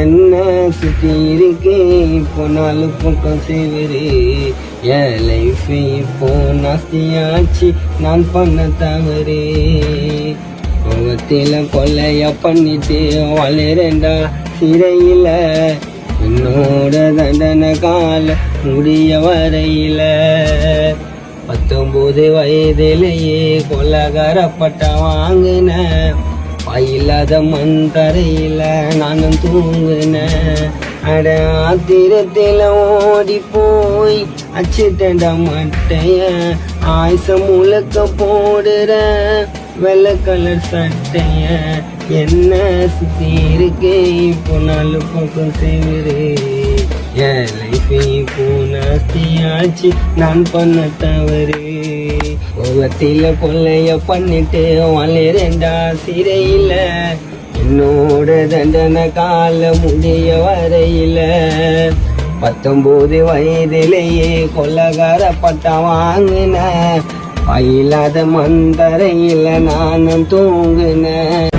என்ன சுற்றி இருக்கு? இப்போ நாலு பக்கம் சேவரு என் லைஃப் இப்போ நாஸ்தியாச்சு. நான் பண்ண தவறு. கோவத்தில கொள்ளைய பண்ணிட்டு வளரண்டா சிறையில். என்னோட தண்டனை கால முடிய வரையில. பத்தொம்போது வயதிலேயே கொலகாரப்பட்ட வாங்கின பயிலாத மண்தரையில் நானும் தூங்குனேன் அட ஆத்திரத்தில் ஓடி போய் அச்சுட்டட மட்டைய. ஆயுசம் முழுக்க போடுற வெள்ளை கலர் சட்டைய. என்ன சுத்தி இருக்கு இப்போ நாலு பக்கம் சேவரு. என் லைஃப் இப்போ நாஸ்தியாச்சு நான் பண்ண தவறு. கோவத்தில கொள்ளைய பண்ணிட்டு வளரண்டா சிறையில. என்னோட தண்டனை கால முடிய வரையில. பத்தொன்பது வயதிலேயே கொள்ளகார பட்டா வாங்கின பயிலாத மந்தரையில நானும் தூங்குனேன்.